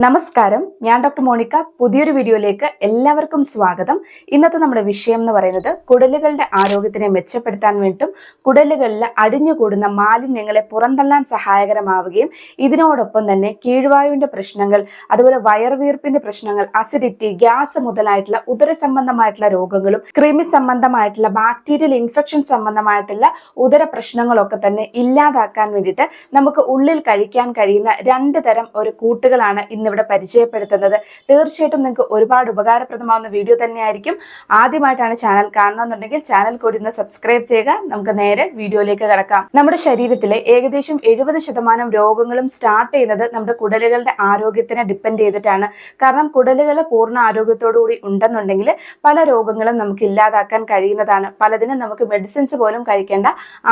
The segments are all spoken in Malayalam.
നമസ്കാരം. ഞാൻ ഡോക്ടർ മോണിക്ക. പുതിയൊരു വീഡിയോയിലേക്ക് എല്ലാവർക്കും സ്വാഗതം. ഇന്നത്തെ നമ്മുടെ വിഷയം എന്ന് പറയുന്നത് കുടലുകളുടെ ആരോഗ്യത്തിനെ മെച്ചപ്പെടുത്താൻ വേണ്ടിയിട്ടും കുടലുകളിൽ അടിഞ്ഞുകൂടുന്ന മാലിന്യങ്ങളെ പുറന്തള്ളാൻ സഹായകരമാവുകയും ഇതിനോടൊപ്പം തന്നെ കീഴ്വായുവിന്റെ പ്രശ്നങ്ങൾ അതുപോലെ വയർവീർപ്പിന്റെ പ്രശ്നങ്ങൾ അസിഡിറ്റി ഗ്യാസ് മുതലായിട്ടുള്ള ഉദര സംബന്ധമായിട്ടുള്ള രോഗങ്ങളും കൃമി സംബന്ധമായിട്ടുള്ള ബാക്ടീരിയൽ ഇൻഫെക്ഷൻ സംബന്ധമായിട്ടുള്ള ഉദര പ്രശ്നങ്ങളൊക്കെ തന്നെ ഇല്ലാതാക്കാൻ വേണ്ടിയിട്ട് നമുക്ക് ഉള്ളിൽ കഴിക്കാൻ കഴിയുന്ന രണ്ട് തരം ഒരു കൂട്ടുകളാണ് ഇന്നിവിടെ പരിചയപ്പെടുത്തുന്നത്. തീർച്ചയായിട്ടും നിങ്ങൾക്ക് ഒരുപാട് ഉപകാരപ്രദമാവുന്ന വീഡിയോ തന്നെയായിരിക്കും. ആദ്യമായിട്ടാണ് ചാനൽ കാണുന്നതെന്നുണ്ടെങ്കിൽ ചാനൽ കൂടി ഒന്ന് സബ്സ്ക്രൈബ് ചെയ്യുക. നമുക്ക് നേരെ വീഡിയോയിലേക്ക് കടക്കാം. നമ്മുടെ ശരീരത്തിലെ ഏകദേശം എഴുപത് ശതമാനം രോഗങ്ങളും സ്റ്റാർട്ട് ചെയ്യുന്നത് നമ്മുടെ കുടലുകളുടെ ആരോഗ്യത്തിനെ ഡിപ്പെൻഡ് ചെയ്തിട്ടാണ്. കാരണം കുടലുകൾ പൂർണ ആരോഗ്യത്തോടുകൂടി ഉണ്ടെന്നുണ്ടെങ്കിൽ പല രോഗങ്ങളും നമുക്ക് ഇല്ലാതാക്കാൻ കഴിയുന്നതാണ്. പലതിനും നമുക്ക് മെഡിസിൻസ് പോലും കഴിക്കേണ്ട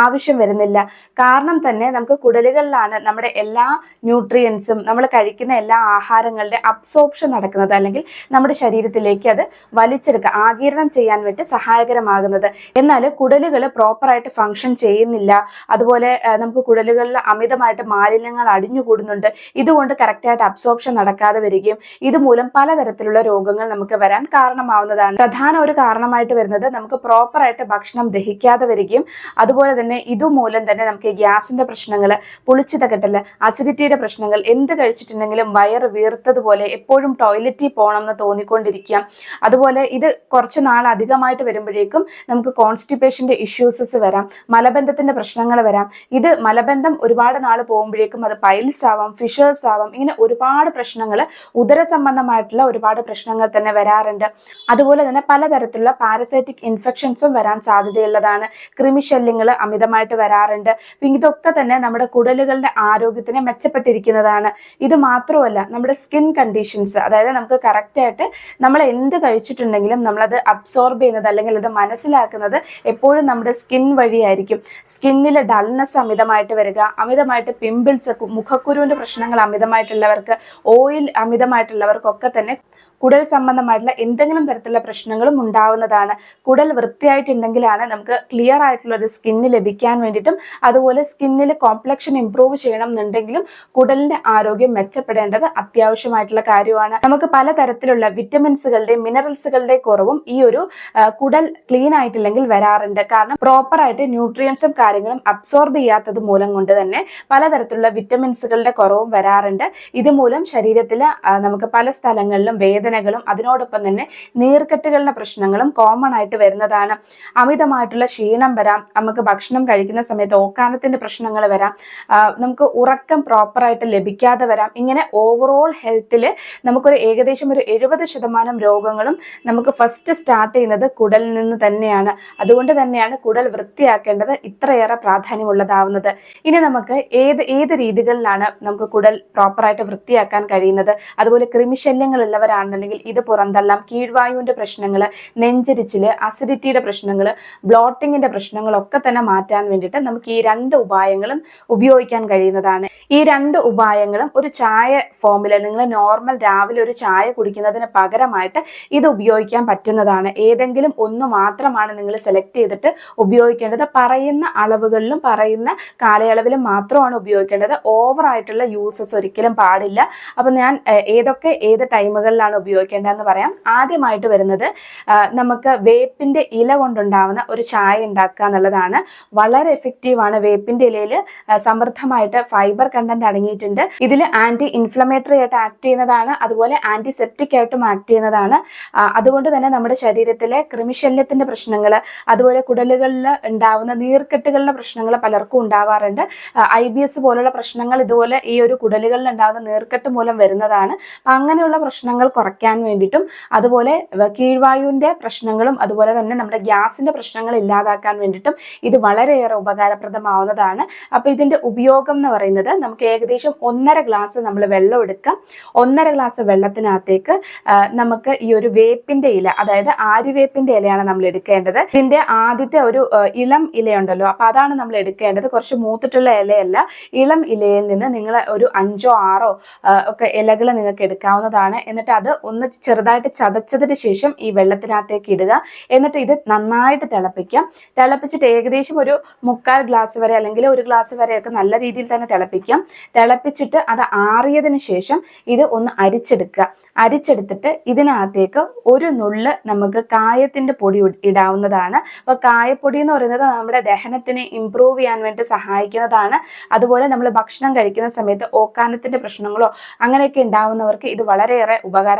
ആവശ്യം വരുന്നില്ല. കാരണം തന്നെ നമുക്ക് കുടലുകളിലാണ് നമ്മുടെ എല്ലാ ന്യൂട്രിയൻസും നമ്മൾ കഴിക്കുന്ന എല്ലാ ആഹാരങ്ങളുടെ അബ്സോർപ്ഷൻ നടക്കുന്നത് അല്ലെങ്കിൽ നമ്മുടെ ശരീരത്തിലേക്ക് അത് വലിച്ചെടുക്കുക ആഗിരണം ചെയ്യാൻ വേണ്ടി സഹായകരമാകുന്നത്. എന്നാൽ കുടലുകൾ പ്രോപ്പറായിട്ട് ഫങ്ഷൻ ചെയ്യുന്നില്ല. അതുപോലെ നമുക്ക് കുടലുകളിൽ അമിതമായിട്ട് മാലിന്യങ്ങൾ അടിഞ്ഞുകൂടുന്നുണ്ട്. ഇതുകൊണ്ട് കറക്റ്റായിട്ട് അബ്സോർപ്ഷൻ നടക്കാതെ വരികയും ഇതുമൂലം പലതരത്തിലുള്ള രോഗങ്ങൾ നമുക്ക് വരാൻ കാരണമാവുന്നതാണ്. പ്രധാന ഒരു കാരണമായിട്ട് വരുന്നത് നമുക്ക് പ്രോപ്പറായിട്ട് ഭക്ഷണം ദഹിക്കാതെ വരികയും അതുപോലെ തന്നെ ഇതുമൂലം തന്നെ നമുക്ക് ഗ്യാസിന്റെ പ്രശ്നങ്ങൾ പുളിച്ചു കെട്ടൽ അസിഡിറ്റിയുടെ പ്രശ്നങ്ങൾ എന്ത് കഴിച്ചിട്ടുണ്ടെങ്കിലും വയറ് വീർത്തതുപോലെ എപ്പോഴും ടോയ്ലറ്റിൽ പോകണം എന്ന് തോന്നിക്കൊണ്ടിരിക്കുക അതുപോലെ ഇത് കുറച്ച് നാൾ അധികമായിട്ട് വരുമ്പോഴേക്കും നമുക്ക് കോൺസ്റ്റിപ്പേഷന്റെ ഇഷ്യൂസസ് വരാം മലബന്ധത്തിന്റെ പ്രശ്നങ്ങൾ വരാം. ഇത് മലബന്ധം ഒരുപാട് നാൾ പോകുമ്പോഴേക്കും അത് പൈൽസ് ആവാം ഫിഷേഴ്സ് ആവാം ഇങ്ങനെ ഒരുപാട് പ്രശ്നങ്ങൾ ഉദര സംബന്ധമായിട്ടുള്ള ഒരുപാട് പ്രശ്നങ്ങൾ തന്നെ വരാറുണ്ട്. അതുപോലെ തന്നെ പലതരത്തിലുള്ള പാരസൈറ്റിക് ഇൻഫെക്ഷൻസും വരാൻ സാധ്യതയുള്ളതാണ്. കൃമിശല്യങ്ങൾ അമിതമായിട്ട് വരാറുണ്ട്. ഇതൊക്കെ തന്നെ നമ്മുടെ കുടലുകളുടെ ആരോഗ്യത്തിനെ മെച്ചപ്പെട്ടിരിക്കുന്നതാണ്. ഇത് മാത്രമല്ല നമ്മുടെ സ്കിൻ കണ്ടീഷൻസ് അതായത് നമുക്ക് കറക്റ്റായിട്ട് നമ്മൾ എന്ത് കഴിച്ചിട്ടുണ്ടെങ്കിലും നമ്മളത് അബ്സോർബ് ചെയ്യുന്നത് അല്ലെങ്കിൽ അത് മനസ്സിലാക്കുന്നത് എപ്പോഴും നമ്മുടെ സ്കിൻ വഴിയായിരിക്കും. സ്കിന്നിൽ ഡൾനെസ് അമിതമായിട്ട് വരിക അമിതമായിട്ട് പിമ്പിൾസ് മുഖക്കുരുവിന്റെ പ്രശ്നങ്ങൾ അമിതമായിട്ടുള്ളവർക്ക് ഓയിൽ അമിതമായിട്ടുള്ളവർക്കൊക്കെ തന്നെ കുടൽ സംബന്ധമായിട്ടുള്ള എന്തെങ്കിലും തരത്തിലുള്ള പ്രശ്നങ്ങളും ഉണ്ടാവുന്നതാണ്. കുടൽ വൃത്തിയായിട്ടുണ്ടെങ്കിലാണ് നമുക്ക് ക്ലിയർ ആയിട്ടുള്ള ഒരു സ്കിന്ന് ലഭിക്കാൻ വേണ്ടിയിട്ടും അതുപോലെ സ്കിന്നിൽ കോംപ്ലക്ഷൻ ഇംപ്രൂവ് ചെയ്യണം എന്നുണ്ടെങ്കിലും കുടലിന്റെ ആരോഗ്യം മെച്ചപ്പെടേണ്ടത് അത്യാവശ്യമായിട്ടുള്ള കാര്യമാണ്. നമുക്ക് പലതരത്തിലുള്ള വിറ്റമിൻസുകളുടെയും മിനറൽസുകളുടെയും കുറവും ഈ ഒരു കുടൽ ക്ലീൻ ആയിട്ടില്ലെങ്കിൽ വരാറുണ്ട്. കാരണം പ്രോപ്പർ ആയിട്ട് ന്യൂട്രിയൻസും കാര്യങ്ങളും അബ്സോർബ് ചെയ്യാത്തത് മൂലം കൊണ്ട് തന്നെ പലതരത്തിലുള്ള വിറ്റമിൻസുകളുടെ കുറവും വരാറുണ്ട്. ഇതുമൂലം ശരീരത്തിൽ നമുക്ക് പല സ്ഥലങ്ങളിലും വേദനകളും അതിനോടൊപ്പം തന്നെ നീർക്കെട്ടുകളുടെ പ്രശ്നങ്ങളും കോമൺ ആയിട്ട് വരുന്നതാണ്. അമിതമായിട്ടുള്ള ക്ഷീണം വരാം നമുക്ക് ഭക്ഷണം കഴിക്കുന്ന സമയത്ത് ഓക്കാനത്തിന്റെ പ്രശ്നങ്ങൾ വരാം നമുക്ക് ഉറക്കം പ്രോപ്പറായിട്ട് ലഭിക്കാതെ വരാം. ഇങ്ങനെ ഓവറോൾ ഹെൽത്തിൽ നമുക്കൊരു ഏകദേശം ഒരു എഴുപത് ശതമാനം രോഗങ്ങളും നമുക്ക് ഫസ്റ്റ് സ്റ്റാർട്ട് ചെയ്യുന്നത് കുടലിൽ നിന്ന് തന്നെയാണ്. അതുകൊണ്ട് തന്നെയാണ് കുടൽ വൃത്തിയാക്കേണ്ടത് ഇത്രയേറെ പ്രാധാന്യമുള്ളതാവുന്നത്. ഇനി നമുക്ക് ഏത് ഏത് രീതികളിലാണ് നമുക്ക് കുടൽ പ്രോപ്പറായിട്ട് വൃത്തിയാക്കാൻ കഴിയുന്നത്? അതുപോലെ കൃമിശല്യങ്ങൾ ഉള്ളവരാണെന്നുണ്ടെങ്കിൽ ഇത് പുറന്തള്ളാം. കീഴ്വായുവിന്റെ പ്രശ്നങ്ങൾ നെഞ്ചരിച്ചിൽ അസിഡിറ്റിയുടെ പ്രശ്നങ്ങൾ ബ്ലോട്ടിങ്ങിന്റെ പ്രശ്നങ്ങളൊക്കെ തന്നെ മാറ്റാൻ വേണ്ടിയിട്ട് നമുക്ക് ഈ രണ്ട് ഉപായങ്ങളും ഉപയോഗിക്കാൻ കഴിയുന്നതാണ്. ഈ രണ്ട് ഉപായങ്ങളും ഒരു ചായ ഫോമിൽ നിങ്ങൾ നോർമൽ രാവിലെ ഒരു ചായ കുടിക്കുന്നതിന് പകരമായിട്ട് ഇത് ഉപയോഗിക്കാൻ പറ്റുന്നതാണ്. ഏതെങ്കിലും ഒന്ന് മാത്രമാണ് നിങ്ങൾ സെലക്ട് ചെയ്തിട്ട് ഉപയോഗിക്കേണ്ടത്. പറയുന്ന അളവുകളിലും പറയുന്ന കാലയളവിലും മാത്രമാണ് ഉപയോഗിക്കേണ്ടത്. ഓവറായിട്ടുള്ള യൂസസ് ഒരിക്കലും പാടില്ല. അപ്പം ഞാൻ ഏതൊക്കെ ഏത് ടൈമുകളിലാണ് ഉപയോഗിക്കേണ്ടതെന്ന് പറയാം. ആദ്യമായിട്ട് വരുന്നത് നമുക്ക് വേപ്പിന്റെ ഇല കൊണ്ടുണ്ടാവുന്ന ഒരു ചായ ഉണ്ടാക്കുക എന്നുള്ളതാണ്. വളരെ എഫക്റ്റീവാണ് വേപ്പിന്റെ ഇലയിൽ സമൃദ്ധമായിട്ട് ഫൈബർ കണ്ടന്റ് അടങ്ങിയിട്ടുണ്ട്. ഇതിൽ ആന്റി ഇൻഫ്ലമേറ്ററി ആയിട്ട് ആക്ട് ചെയ്യുന്നതാണ്. അതുപോലെ ആന്റിസെപ്റ്റിക് ആയിട്ടും ആക്ട് ചെയ്യുന്നതാണ്. അതുകൊണ്ട് തന്നെ നമ്മുടെ ശരീരത്തിലെ കൃമിശല്യത്തിന്റെ പ്രശ്നങ്ങൾ അതുപോലെ കുടലുകളിൽ ഉണ്ടാവുന്ന നീർക്കെട്ടുകളുടെ പ്രശ്നങ്ങൾ പലർക്കും ഉണ്ടാവാറുണ്ട്. ഐ ബി എസ് പോലുള്ള പ്രശ്നങ്ങൾ ഇതുപോലെ ഈ ഒരു കുടലുകളിൽ ഉണ്ടാകുന്ന നീർക്കെട്ട് മൂലം വരുന്നതാണ്. അങ്ങനെയുള്ള പ്രശ്നങ്ങൾ കുറയ്ക്കാൻ വേണ്ടിയിട്ടും അതുപോലെ കീഴ്വായുവിന്റെ പ്രശ്നങ്ങളും അതുപോലെ തന്നെ നമ്മുടെ ഗ്യാസിന്റെ പ്രശ്നങ്ങൾ ഇല്ലാതാക്കാൻ വേണ്ടിയിട്ടും ഇത് വളരെയേറെ ഉപകാരപ്രദമാവുന്നതാണ്. അപ്പോൾ ഇതിന്റെ ഉപയോഗം എന്ന് പറയുന്നത് നമുക്ക് ഏകദേശം ഒന്നര ഗ്ലാസ് നമ്മൾ വെള്ളം എടുക്കാം. ഒന്നര ഗ്ലാസ് വെള്ളത്തിനകത്തേക്ക് നമുക്ക് ഈ ഒരു വേപ്പിന്റെ ഇല അതായത് ആര്യവേപ്പിന്റെ ഇലയാണ് നമ്മൾ എടുക്കേണ്ടത്. ഇതിന്റെ ആദ്യത്തെ ഒരു ഇളം ഇലയുണ്ടല്ലോ അപ്പോൾ അതാണ് നമ്മൾ എടുക്കേണ്ടത്. കുറച്ച് മൂത്തിട്ടുള്ള ഇലയല്ല. ഇളം ഇലയിൽ നിന്ന് നിങ്ങൾ ഒരു അഞ്ചോ ആറോ ഒക്കെ ഇലകൾ നിങ്ങൾക്ക് എടുക്കാവുന്നതാണ്. എന്നിട്ട് അത് ഒന്ന് ചെറുതായിട്ട് ചതച്ചതിന് ശേഷം ഈ വെള്ളത്തിനകത്തേക്ക് ഇടുക. എന്നിട്ട് ഇത് നന്നായിട്ട് തിളപ്പിക്കാം. തിളപ്പിച്ചിട്ട് ഏകദേശം ഒരു മുക്കാൽ ഗ്ലാസ് വരെ അല്ലെങ്കിൽ ഒരു ഗ്ലാസ് വരെയൊക്കെ നല്ല രീതിയിൽ തന്നെ തിളപ്പിക്കാം. തിളപ്പിച്ചിട്ട് അത് ആറിയതിന് ശേഷം ഇത് ഒന്ന് അരിച്ചെടുക്കുക. അരിച്ചെടുത്തിട്ട് ഇതിനകത്തേക്ക് ഒരു നുള്ള് നമുക്ക് കായത്തിന്റെ പൊടി ഇടാവുന്നതാണ്. അപ്പോൾ കായപ്പൊടി എന്ന് പറയുന്നത് നമ്മുടെ ദഹനത്തിനെ ഇമ്പ്രൂവ് ചെയ്യാൻ വേണ്ടി സഹായിക്കുന്നതാണ്. അതുപോലെ നമ്മൾ ഭക്ഷണം കഴിക്കുന്ന സമയത്ത് ഓക്കാനത്തിന്റെ പ്രശ്നങ്ങളോ അങ്ങനെയൊക്കെ ഉണ്ടാവുന്നവർക്ക് ഇത് വളരെയേറെ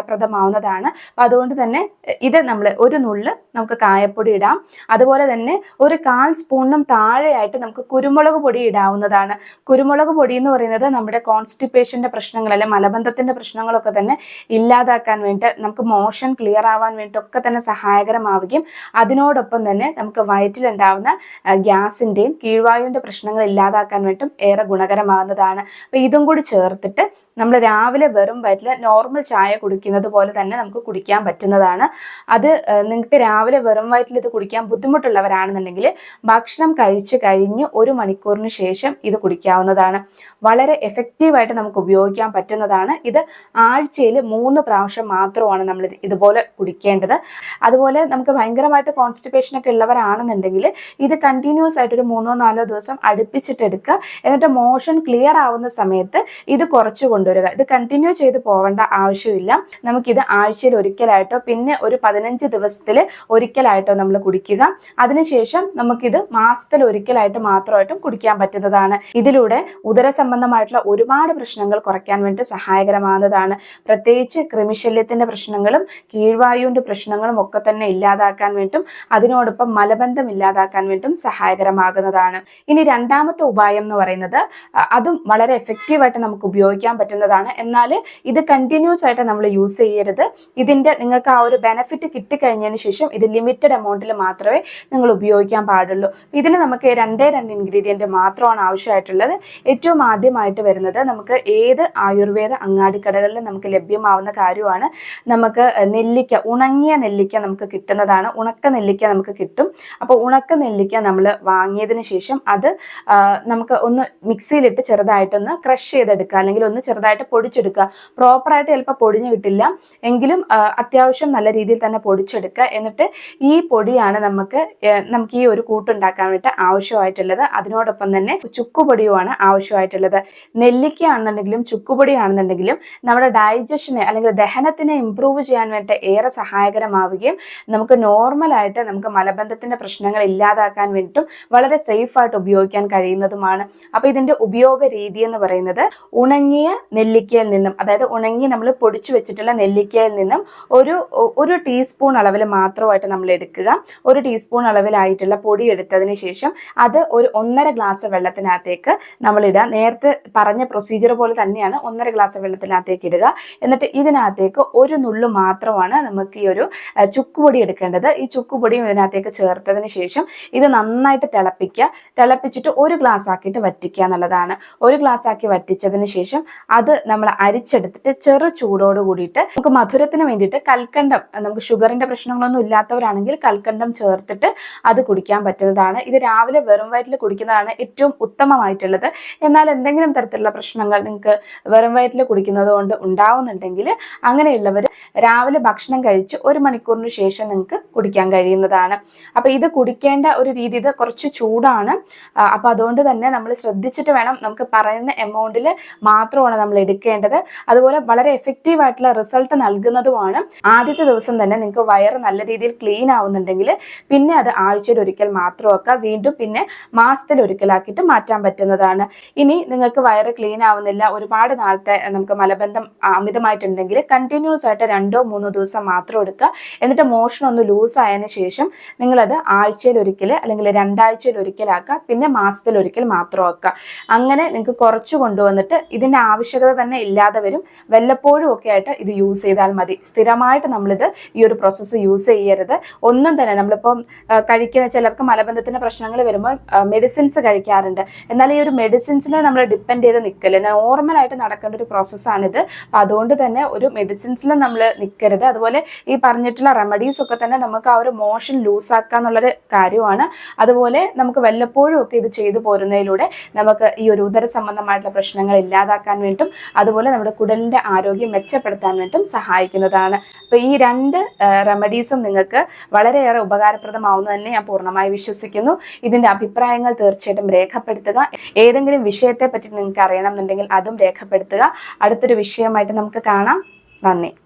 ഉപകാരപ്രദമാവുന്നതാണ് അപ്പോൾ അതുകൊണ്ട് തന്നെ ഇത് നമ്മൾ ഒരു നുള്ള് നമുക്ക് കായപ്പൊടി ഇടാം. അതുപോലെ തന്നെ ഒരു കാൽ സ്പൂണിനും താഴെയായിട്ട് നമുക്ക് കുരുമുളക് പൊടി ഇടാവുന്നതാണ്. കുരുമുളക് പൊടി എന്ന് പറയുന്നത് നമ്മുടെ കോൺസ്റ്റിപ്പേഷന്റെ പ്രശ്നങ്ങൾ അല്ലെ മലബന്ധത്തിന്റെ പ്രശ്നങ്ങളൊക്കെ തന്നെ ഇല്ലാതാക്കാൻ വേണ്ടി നമുക്ക് മോഷൻ ക്ലിയർ ആവാൻ വേണ്ടിയിട്ടൊക്കെ തന്നെ സഹായകരമാവുകയും അതിനോടൊപ്പം തന്നെ നമുക്ക് വയറ്റിലുണ്ടാവുന്ന ഗ്യാസിന്റെയും കീഴ്വായുവിന്റെ പ്രശ്നങ്ങൾ ഇല്ലാതാക്കാൻ വേണ്ടിയിട്ടും ഏറെ ഗുണകരമാവുന്നതാണ്. അപ്പോൾ ഇതും കൂടി ചേർത്തിട്ട് നമ്മൾ രാവിലെ വെറും വയറ്റിൽ നോർമൽ ചായ കുടിക്കുന്നത് പോലെ തന്നെ നമുക്ക് കുടിക്കാൻ പറ്റുന്നതാണ്. അത് നിങ്ങൾക്ക് രാവിലെ വെറും വയറ്റിൽ ഇത് കുടിക്കാൻ ബുദ്ധിമുട്ടുള്ളവരാണെന്നുണ്ടെങ്കിൽ ഭക്ഷണം കഴിച്ച് കഴിഞ്ഞ് ഒരു മണിക്കൂറിന് ശേഷം ഇത് കുടിക്കാവുന്നതാണ്. വളരെ എഫക്റ്റീവായിട്ട് നമുക്ക് ഉപയോഗിക്കാൻ പറ്റുന്നതാണ്. ഇത് ആഴ്ചയിൽ മൂന്ന് പ്രാവശ്യം മാത്രമാണ് നമ്മൾ ഇതുപോലെ കുടിക്കേണ്ടത്. അതുപോലെ നമുക്ക് ഭയങ്കരമായിട്ട് കോൺസ്റ്റിപ്പേഷൻ ഒക്കെ ഉള്ളവരാണെന്നുണ്ടെങ്കിൽ ഇത് കണ്ടിന്യൂസ് ആയിട്ട് ഒരു മൂന്നോ നാലോ ദിവസം അടുപ്പിച്ചിട്ടെടുക്കുക എന്നിട്ട് മോഷൻ ക്ലിയർ ആവുന്ന സമയത്ത് ഇത് കുറച്ച് കൊണ്ടുവരിക. ഇത് കണ്ടിന്യൂ ചെയ്ത് പോവേണ്ട ആവശ്യമില്ല. നമുക്കിത് ആഴ്ചയിൽ ഒരിക്കലായിട്ടോ പിന്നെ ഒരു പതിനഞ്ച് ദിവസത്തിൽ ഒരിക്കലായിട്ടോ നമ്മൾ കുടിക്കുക. അതിനുശേഷം നമുക്കിത് മാസത്തിൽ ഒരിക്കലായിട്ട് മാത്രമായിട്ടും കുടിക്കാൻ പറ്റുന്നതാണ്. ഇതിലൂടെ ഉദര സംബന്ധമായിട്ടുള്ള ഒരുപാട് പ്രശ്നങ്ങൾ കുറയ്ക്കാൻ വേണ്ടി സഹായകരമാകുന്നതാണ്. പ്രത്യേകിച്ച് ക്രിമിശല്യത്തിന്റെ പ്രശ്നങ്ങളും കീഴ്വായുവിന്റെ പ്രശ്നങ്ങളും ഒക്കെ തന്നെ ഇല്ലാതാക്കാൻ വേണ്ടും അതിനോടൊപ്പം മലബന്ധം ഇല്ലാതാക്കാൻ വേണ്ടും സഹായകരമാകുന്നതാണ്. ഇനി രണ്ടാമത്തെ ഉപായം എന്ന് പറയുന്നത് അതും വളരെ എഫക്റ്റീവായിട്ട് നമുക്ക് ഉപയോഗിക്കാൻ പറ്റുന്നതാണ് എന്നാൽ ഇത് കണ്ടിന്യൂസ് ആയിട്ട് നമ്മൾ യൂസ് ചെയ്യരുത്. ഇതിന്റെ നിങ്ങൾക്ക് ആ ഒരു ബെനിഫിറ്റ് കിട്ടിക്കഴിഞ്ഞതിന് ശേഷം ഇത് ലിമിറ്റഡ് എമൗണ്ടിൽ മാത്രമേ നിങ്ങൾ ഉപയോഗിക്കാൻ പാടുള്ളൂ. ഇതിന് നമുക്ക് രണ്ടേ രണ്ട് ഇൻഗ്രീഡിയന്റ് മാത്രമാണ് ആവശ്യമായിട്ടുള്ളത്. ഏറ്റവും ആദ്യമായിട്ട് വരുന്നത് നമുക്ക് ഏത് ആയുർവേദ അങ്ങാടിക്കടകളിലും നമുക്ക് ലഭ്യമാവുന്ന കാര്യമാണ്. നമുക്ക് നെല്ലിക്ക ഉണങ്ങിയ നെല്ലിക്ക നമുക്ക് കിട്ടുന്നതാണ്. ഉണക്ക നെല്ലിക്ക നമുക്ക് കിട്ടും. അപ്പോൾ ഉണക്ക നെല്ലിക്ക നമ്മൾ വാങ്ങിയതിന് ശേഷം അത് നമുക്ക് ഒന്ന് മിക്സിയിലിട്ട് ചെറുതായിട്ടൊന്ന് ക്രഷ് ചെയ്തെടുക്കുക. അല്ലെങ്കിൽ ഒന്ന് ചെറുതായിട്ട് പൊടിച്ചെടുക്കുക. പ്രോപ്പറായിട്ട് ചിലപ്പോൾ പൊടിഞ്ഞു കിട്ടില്ല. എങ്കിലും അത്യാവശ്യം നല്ല രീതിയിൽ തന്നെ പൊടിച്ചെടുക്കുക. എന്നിട്ട് ഈ പൊടിയാണ് നമുക്ക് നമുക്ക് ഈ ഒരു കൂട്ടുണ്ടാക്കാൻ വേണ്ടി ആവശ്യമായിട്ടുള്ളത്. അതിനോടൊപ്പം തന്നെ ചുക്കുപൊടിയുമാണ് ആവശ്യമായിട്ടുള്ളത്. നെല്ലിക്ക ആണെന്നുണ്ടെങ്കിലും നമ്മുടെ ഡൈജഷനെ അല്ലെങ്കിൽ ദഹനത്തിനെ ഇമ്പ്രൂവ് ചെയ്യാൻ വേണ്ടി ഏറെ സഹായകരമാവുകയും നമുക്ക് നോർമലായിട്ട് നമുക്ക് മലബന്ധത്തിന്റെ പ്രശ്നങ്ങൾ ഇല്ലാതാക്കാൻ വേണ്ടിയിട്ടും വളരെ സേഫായിട്ട് ഉപയോഗിക്കാൻ കഴിയുന്നതുമാണ്. അപ്പോൾ ഇതിന്റെ ഉപയോഗ രീതി എന്ന് പറയുന്നത് ഉണങ്ങിയ നെല്ലിക്കയിൽ നിന്നും അതായത് ഉണങ്ങി നമ്മൾ പൊടിച്ചു വെച്ചിട്ടുള്ള നെല്ലിക്കയിൽ നിന്നും ഒരു ഒരു ടീസ്പൂൺ അളവിൽ മാത്രമായിട്ട് നമ്മൾ എടുക്കുക. ഒരു ടീസ്പൂൺ അളവിലായിട്ടുള്ള പൊടി എടുത്തതിന് ശേഷം അത് ഒരു ഒന്നര ഗ്ലാസ് വെള്ളത്തിനകത്തേക്ക് നമ്മളിടുക നേരത്തെ പറഞ്ഞ പ്രൊസീജിയർ പോലെ തന്നെയാണ് ഒന്നര ഗ്ലാസ് വെള്ളത്തിനകത്തേക്ക് ഇടുക. എന്നിട്ട് ഇതിനകത്തേക്ക് ഒരു നുള്ളു മാത്രമാണ് നമുക്ക് ഈ ഒരു ചുക്കുപൊടി എടുക്കേണ്ടത്. ഈ ചുക്കുപൊടിയും ഇതിനകത്തേക്ക് ചേർത്തതിന് ശേഷം ഇത് നന്നായിട്ട് തിളപ്പിക്കുക. തിളപ്പിച്ചിട്ട് ഒരു ഗ്ലാസ് ആക്കിയിട്ട് വറ്റിക്കുക എന്നുള്ളതാണ്. ഒരു ഗ്ലാസ് ആക്കി വറ്റിച്ചതിന് ശേഷം അത് നമ്മൾ അരിച്ചെടുത്തിട്ട് ചെറു ചൂടോട് കൂടിയിട്ട് നമുക്ക് മധുരത്തിന് വേണ്ടിയിട്ട് കൽക്കണ്ടം നമുക്ക് ഷുഗറിന്റെ പ്രശ്നങ്ങളൊന്നും ഇല്ലാത്തവരാണെങ്കിൽ കൽക്കണ്ടം ചേർത്തിട്ട് അത് കുടിക്കാൻ പറ്റുന്നതാണ്. ഇത് രാവിലെ വെറും വയറ്റിൽ കുടിക്കുന്നതാണ് ഏറ്റവും ഉത്തമമായിട്ടുള്ളത്. എന്നാൽ എന്തെങ്കിലും തരത്തിലുള്ള പ്രശ്നങ്ങൾ നിങ്ങൾക്ക് വെറും വയറ്റിൽ കുടിക്കുന്നത് കൊണ്ട് ഉണ്ടാവുന്നുണ്ടെങ്കിൽ അങ്ങനെയുള്ളവർ രാവിലെ ഭക്ഷണം കഴിച്ച് ഒരു മണിക്കൂറിന് ശേഷം നിങ്ങൾക്ക് കുടിക്കാൻ കഴിയുന്നതാണ്. അപ്പോൾ ഇത് കുടിക്കേണ്ട ഒരു രീതി ഇത് കുറച്ച് ചൂടാണ്. അപ്പോൾ അതുകൊണ്ട് തന്നെ നമ്മൾ ശ്രദ്ധിച്ചിട്ട് വേണം നമുക്ക് പറയുന്ന എമൗണ്ടിൽ മാത്രമാണ് നമ്മൾ എടുക്കേണ്ടത് അതുപോലെ വളരെ എഫക്റ്റീവ് ആയിട്ടുള്ള റിസൾട്ട് നൽകുന്നതുമാണ്. ആദ്യത്തെ ദിവസം തന്നെ നിങ്ങൾക്ക് വയറ് നല്ല രീതിയിൽ ക്ലീൻ ആവുന്നുണ്ടെങ്കിൽ പിന്നെ അത് ആഴ്ചയിൽ ഒരിക്കൽ മാത്രമൊക്കെ വീണ്ടും പിന്നെ മാസത്തിൽ ഒരിക്കലാക്കിയിട്ട് മാറ്റാൻ പറ്റുന്നതാണ്. ഇനി നിങ്ങൾക്ക് വയറ് ക്ലീൻ ആവുന്നില്ല ഒരുപാട് നാളത്തെ നമുക്ക് മലബന്ധം അമിതമായിട്ടുണ്ടെങ്കിൽ കണ്ടിന്യൂസ് ആയിട്ട് രണ്ടോ മൂന്നോ ദിവസം മാത്രം എടുക്കുക. എന്നിട്ട് മോഷൻ ഒന്ന് ലൂസ് ആയതിനു ശേഷം നിങ്ങളത് ആഴ്ചയിൽ ഒരിക്കൽ അല്ലെങ്കിൽ രണ്ടാഴ്ചയിൽ ഒരിക്കലാക്കുക. പിന്നെ മാസത്തിൽ ഒരിക്കൽ മാത്രം ആക്കുക. അങ്ങനെ നിങ്ങൾക്ക് കുറച്ച് കൊണ്ടുവന്നിട്ട് ഇതിന്റെ ആവശ്യകത തന്നെ ഇല്ലാതെ വരും. വല്ലപ്പോഴും ഒക്കെ ആയിട്ട് ഇത് യൂസ് ചെയ്താൽ മതി. സ്ഥിരമായിട്ട് നമ്മളിത് ഈ ഒരു പ്രോസസ്സ് യൂസ് ചെയ്യരുത്. ഒന്നും തന്നെ നമ്മളിപ്പം കഴിക്കുന്ന ചിലർക്ക് മലബന്ധത്തിന്റെ പ്രശ്നങ്ങൾ വരുമ്പോൾ മെഡിസിൻസ് കഴിക്കാറുണ്ട്. എന്നാൽ ഈ ഒരു മെഡിസിൻസിനെ നമ്മൾ ഡിപ്പെൻഡ് ചെയ്ത് നിൽക്കൽ നോർമലായിട്ട് നടക്കേണ്ട ഒരു പ്രോസസ്സാണിത് അപ്പം അതുകൊണ്ട് തന്നെ ഒരു മെഡിസിൻസിൽ നമ്മൾ നിൽക്കരുത് അതുപോലെ ഈ പറഞ്ഞിട്ടുള്ള റെമഡീസ് ഒക്കെ തന്നെ നമുക്ക് ആ ഒരു മോഷൻ ലൂസാക്കുക എന്നുള്ളൊരു കാര്യമാണ്. അതുപോലെ നമുക്ക് വല്ലപ്പോഴും ഒക്കെ ഇത് ചെയ്തു പോരുന്നതിലൂടെ നമുക്ക് ഈ ഒരു ഉദര സംബന്ധമായിട്ടുള്ള പ്രശ്നങ്ങൾ ഇല്ലാതാക്കാൻ വേണ്ടിയിട്ടും വേണ്ടിയിട്ടും അതുപോലെ നമ്മുടെ കുടലിന്റെ ആരോഗ്യം മെച്ചപ്പെടുത്താൻ വേണ്ടിയിട്ടും സഹായിക്കുന്നതാണ്. അപ്പോൾ ഈ രണ്ട് റെമഡീസും നിങ്ങൾക്ക് വളരെയേറെ ഉപകാരപ്രദമാവുന്നു തന്നെ ഞാൻ പൂർണമായി വിശ്വസിക്കുന്നു. ഇതിന്റെ അഭിപ്രായങ്ങൾ തീർച്ചയായിട്ടും രേഖപ്പെടുത്തുക. ഏതെങ്കിലും വിഷയത്തെ പറ്റി നിങ്ങൾക്ക് അറിയണം എന്നുണ്ടെങ്കിൽ അതും രേഖപ്പെടുത്തുക. അടുത്തൊരു വിഷയമായിട്ട് നമുക്ക് കാണാം. നന്ദി.